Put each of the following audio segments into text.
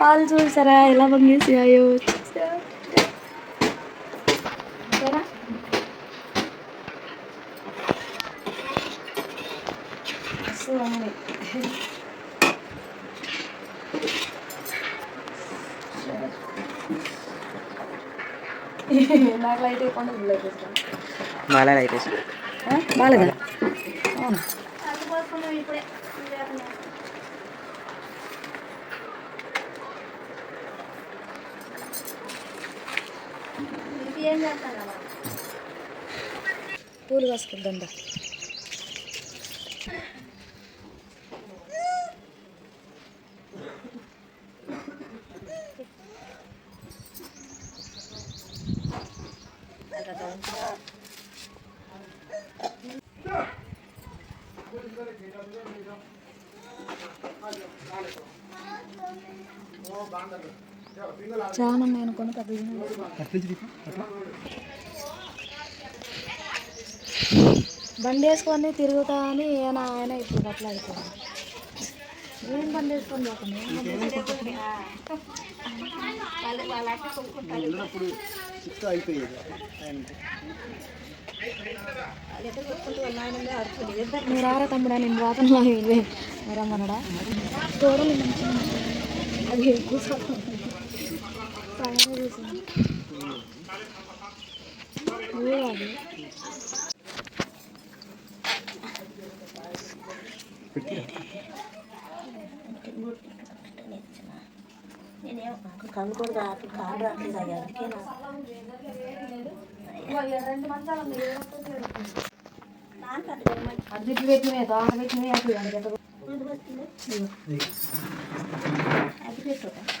పాలు చూసారా ఎలా పొంగేసాయో చూసారా మస్తు పొంగినాయి. నాకు లైట్ అయిపోయింది ఫుల్ అయిపోతుంది బాగా అయితే బాగా అవును పూలు కాసుకుందా చాలా నేను కొన్ని బండి వేసుకొని తిరుగుతా అని ఆయన ఆయన ఇప్పుడు అట్లా అయిపోయింది. ఏం బండి వేసుకొని పోకుండా మీరు ఆరా తమ్ముడా? నేను రాతను ఇవే. రమ్మనడా అది కూర్చో చూసింది అది కళ్ళు కూడా రాదు కాళ్ళు రాట్లేదు అది అందుకే అద్దెకి అది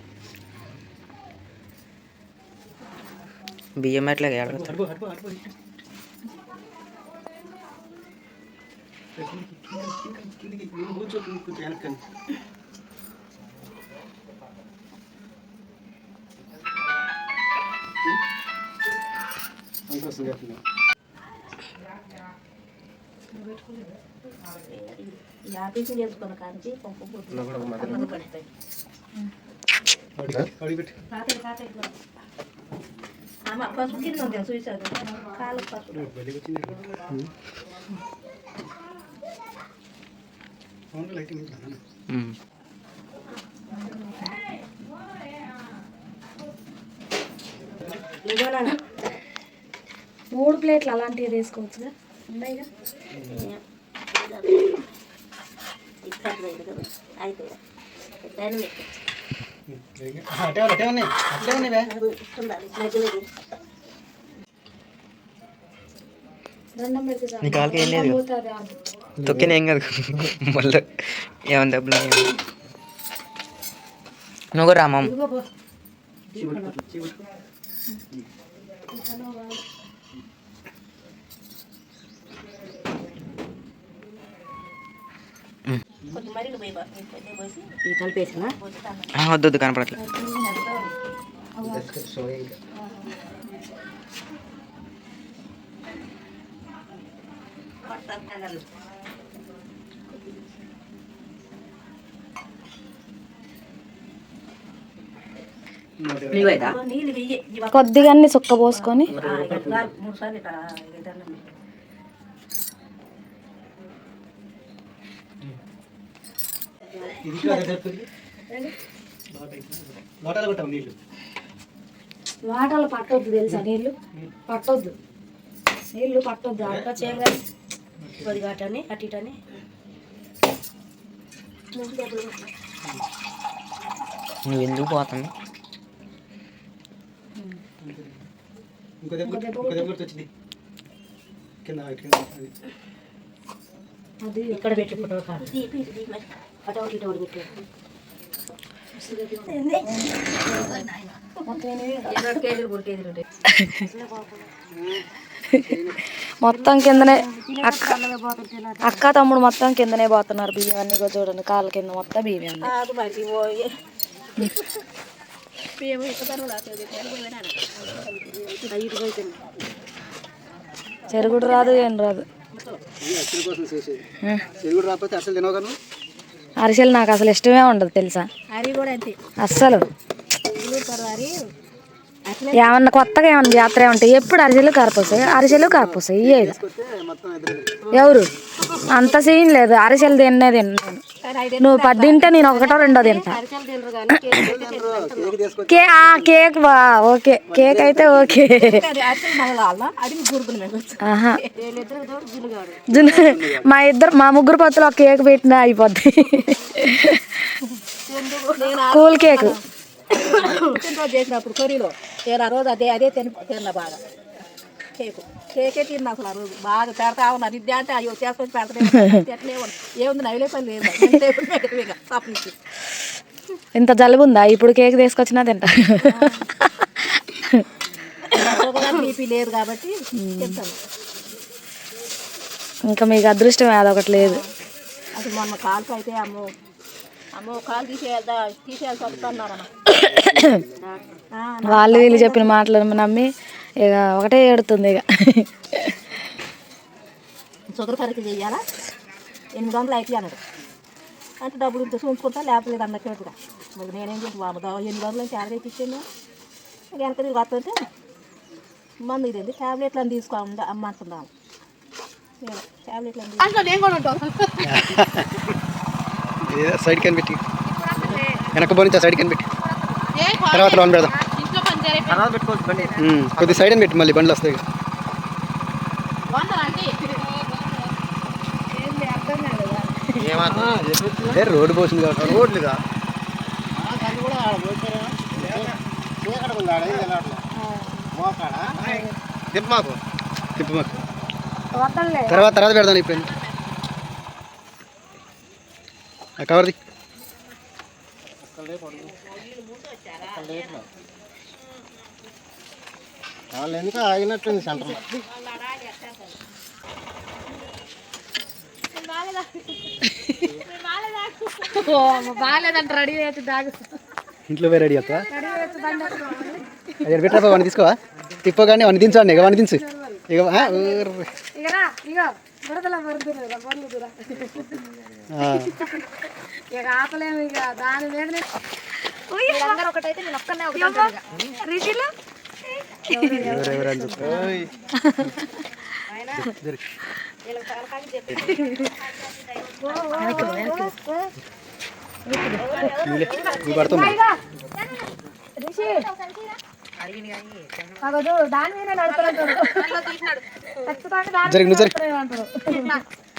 బియ్యం ఎట్లా ఏడవచ్చు అమ్మ పసుపు కింద ఉంది చూసాడు కాలు పసుపు మూడు ప్లేట్లు అలాంటివి తీసుకోవచ్చుగా ఉన్నాయిగా? అయితే దాని పెట్టు. ఆ, అటే ఉన్నాయి, అటే ఉన్నాయి నీ కాలుకి ఏం లేదు. తొక్కిన ఏం కాదు. మళ్ళీ ఏమన్నా డబ్బులు. నువ్వు కూడా రామమ్మ ఇదిగో లోటాలు కొట్టాం నీళ్ళు వాటలు పట్టొద్దు తెలుసా నీళ్ళు? పట్టొద్దు. నీళ్ళు పట్టొద్దు. అడక చేయగానే కొద్దిగా అటని అటు ఇటని నువ్వు ఎందుకు కింద అది. ఇక్కడ పెట్టి ఫోటో కాదు. అటు ఇటు ఒకటి పెట్టు. ఇరవై కేజీలు మూడు కేజీలు ఉంటాయి. మొత్తం కిందనే అక్క అక్క తమ్ముడు మొత్తం కిందనే పోతున్నారు బియ్యం అన్ని కూడా చూడండి కాళ్ళ కింద మొత్తం బియ్యం చెరుగుడు రాదు. ఏం రాదు. అసలు అసలు అరిసెలు నాకు అసలు ఇష్టమే ఉండదు తెలుసా? హరి ఏమన్నా కొత్తగా ఏమన్నా జాతర ఉంటాయి ఎప్పుడు అరిసెలు కరపూసాయి అరిసెలు కరపూసాయి ఇయ్యేది ఎవరు? అంత సీన్ లేదు. అరిసెలు తిన్నే తిన్నాను నువ్వు పది తింటే నేను ఒకటో రెండో తింటా. కే ఆ కేక్ బా ఓకే. కేక్ అయితే ఓకే. ఆహా. మా ఇద్దరు మా ముగ్గురు పత్తులు ఒక కేక్ పెట్టినా అయిపోద్ది. Cool cake. పుట్టినరోజు చేసినప్పుడు కొరిలో నేను ఆ రోజు అదే అదే తిని తిన్నా బాగా. కేకు కేకే తిన్నా అసలు ఆ రోజు. బాగా పెడతా ఉన్నారు ఇది అంటే అయ్యో చేసుకొని పెడతానే ఎట్లే ఏముంది? నవిలే పని లేదు. తప్పనిచ్చి ఇంత జలుబు ఉందా? ఇప్పుడు కేక్ తీసుకొచ్చినా తింటా. బీపీ లేదు కాబట్టి తింటాను. ఇంకా మీకు అదృష్టమే అదొకటి లేదు. అసలు మొన్న కాలుకి అయితే అమ్మో అమ్మో కాలు తీసేయాలి తీసేయాల్సి వాళ్ళు వీళ్ళు చెప్పిన మాటలు నమ్మి ఇక ఒకటే ఏడుతుంది ఇక. షుగర్ పరీక్ష చేయాలా? ఎనిమిది వందలు అయితే అన్నాడు. అంటే డబ్బులు ఇంత చూసుకుంటా లేకపోలేదు అన్నట్టు కూడా మరి నేనేం చేసి బాబు ఎనిమిది వందలు ఆడదైతే ఇచ్చాను వెనక తిరిగి వస్తుంటే మందు ఇది ట్యాబ్లెట్లు అని తీసుకో అమ్మంటున్నాను ట్యాబ్లెట్లు అని ఇదే సైడ్ కని పెట్టి వెనక పోనీ సైడ్ కని పెట్టి తర్వాత లోన్ పెడదాం. కొద్ది సైడ్ అని పెట్టి మళ్ళీ బండ్లు వస్తాయి రోడ్డు పోసింది కాబట్టి. రోడ్లుగా తర్వాత తర్వాత పెడదాం ఇప్పుడు ఆ కవర్ది వాళ్ళు ఎందుకు ఆగినట్టుంది సెంటర్లో బాగాలేదంట రెడీ అయితే దాగు ఇంట్లో పోయి రెడీ అక్క అదే పెట్టరా వాడిని తీసుకోవా? తిప్పగానే వాడిని దించండి ఇక వాడిని దించు. ఇక. ఇక ఇక ఆపలేము ఇక దాని మీదనే. ఒకటైతే నేను ఒక్కనే రిషిలో? అగదు దాని మీద నడుపుతాడు ఖచ్చితంగా దాని మీద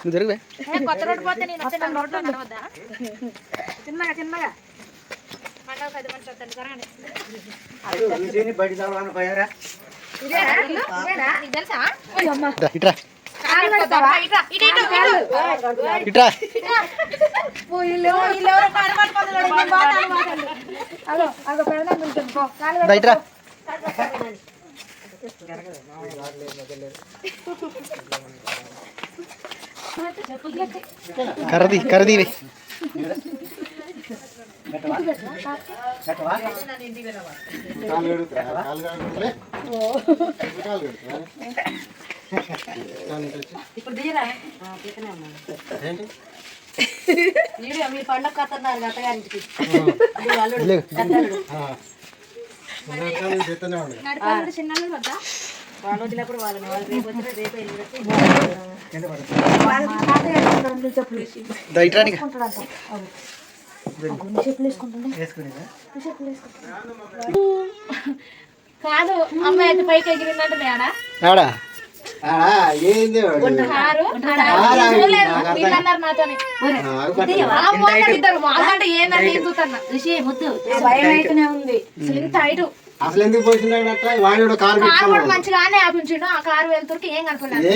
నువ్వు జరుగు బే. కొత్త రోడ్డు పోతే నేను చిన్నగా చిన్నగా. రా, ఇట్రా ఇట్రా. అగో అగో పెడదాం కొంచెం పో. కాలు దా, ఇట్రా. కర్రది కర్రది. ఇప్పుడు దిగరా వీడియో మీ పండగ కత్తన్నారు అత్తగారింటికి. వాళ్ళు వదిలినప్పుడు వాళ్ళని వాళ్ళు రేపు వచ్చిన రేపు. కాదు అమ్మాయి అయితే పైకి ఎగిరిందంటే నేడా అసలు అసలు ఎందుకు వాడు కారు మంచిగానే ఆపించిండు. ఆ కారు వెళ్తురికి ఏం కనపడలేదు.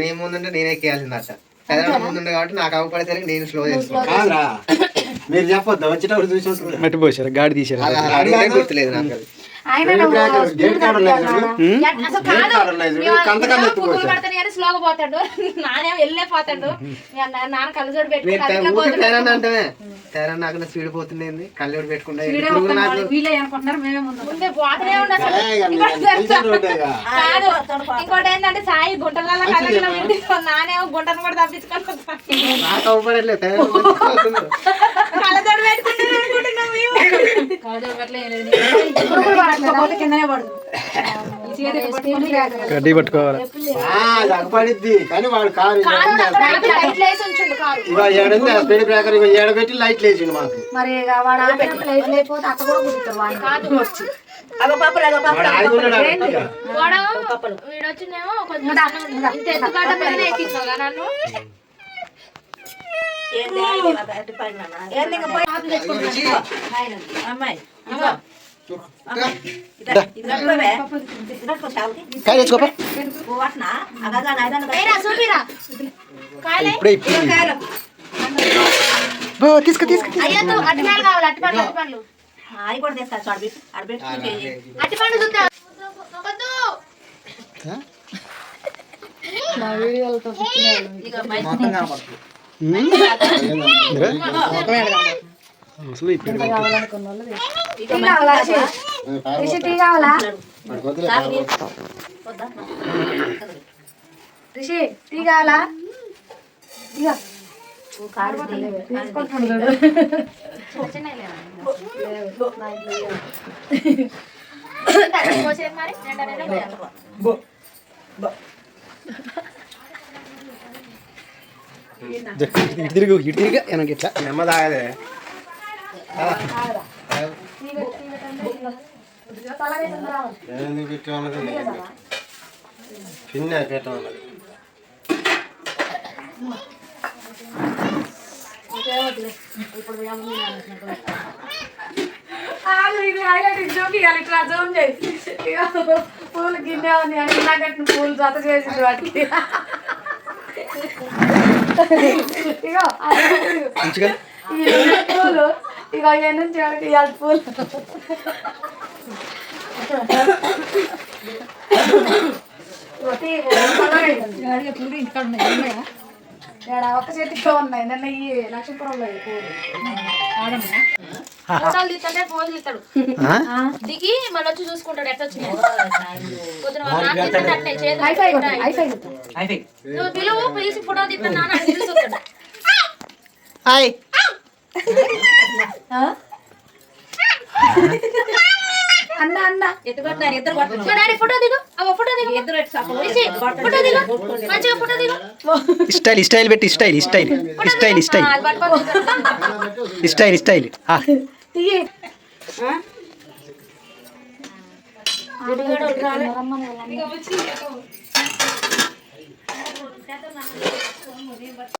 నేనేముందంటే నేనే ఎక్కేయాల్సిందట పెదనాన్న ముందు ఉంది కాబట్టి నాకు అవపడేసరికి నేను స్లో చేస్తాను. మీరు చెప్పొద్దు. వచ్చేటప్పుడు చూసి మట్టి పోసారు గాడి తీసారు. గుర్తులేదు నాకు స్లోగా పోతాడు. నానేమో వెళ్ళే పోతాడు. నాన్న కళ్ళజోడు తెరన్న నాకు స్పీడ్ పోతుంది కళ్ళు పెట్టుకుంటా ముందు పోతూనే. కాదు ఇంకోటి ఏంటంటే సాయి గుంటలలో నానేమో గుంటను కూడా తప్పించుకొని వస్తాను. నాకు అవపడట్లేదు తెరన్న మంచిగా పోతుంది. కళ్ళజోడు పెట్టుకుంటే అనుకుంటున్నావు కాకపోతే కిందనే పడదు ఈ చేతికి పట్టుకొని గడ్డి పట్టుకోవాలి. కానీ వాడు కారు స్పీడ్ బ్రేకర్ మాకు. మరి లైట్ లేకపోతే కూడా కుదురుతారు కాదు. వీడొచ్చినేమో కొంచెం ఇంత ఎక్కించావు నన్ను? ఏంది? అటు పైన ఏంది ఇంకా పోయి? ఆకులు తెచ్చుకుంటున్నా. అమ్మాయి. ఇదిగో. అమ్మాయి, ఇదా, ఇది కట్టుకోవే. ఇది కట్టుకో చావుకి. కాయ తెచ్చుకోపా. కాయలే? ఇప్పుడే కాయలు. తీసుకో తీసుకో. నా వీడియోలతో అసలు ఇప్పుడు రిషి? టీ కావాలా వదిలే. కాఫీ వద్దా? రిషి టీ కావాలా ఇక ఓ కారు తీ. తీసుకుంటున్నాడు పోసేది మరి నిండా నిండా పోయాలి. ఇటు తిరుగు ఇటు తిరిగా వెనక్కి ఇట్లా నెమ్మదాగదే ఎందుకు పెట్టమన్నది పిన్న పెట్టమన్నది చేసి పూలు గిన్నె ఉంది అని ఇలా కట్టిన పూలు జత చేసింది వాటికి. ఇగో మంచిగా? ఈ పూలు ఇక ఎన్ని నుంచి వాడికి ఇవాళ పూలు? ఇగో ఇగో ఇంటికాడ ఇక్కడ ఒక చెట్టుతో ఉన్నాయి. నిన్న ఈ లక్ష్మీపురంలో ఫోటోలు తీస్తుంటే ఫోన్ తీస్తాడు. ఆ? దిగి మళ్ళీ వచ్చి చూసుకుంటాడు. ఎట్లా. నువ్వు పిలువు పిలిచి ఫోటో తీస్తాను నాన్న అని పిలుచుతాడు హాయ్? అన్న అన్న. ఎత్తుకుంటున్నారు ఇద్దరు. మా డాడీ ఫోటో దిగు. అవ్వ ఫోటో దిగు. ఇద్దరు ఎట్టు సపోర్ట్ పిలిచి ఫోటో దిగు. మంచిగా ఫోటో దిగు. స్టైల్ స్టైల్ పెట్టి style style. Style style. Style style. తీయి.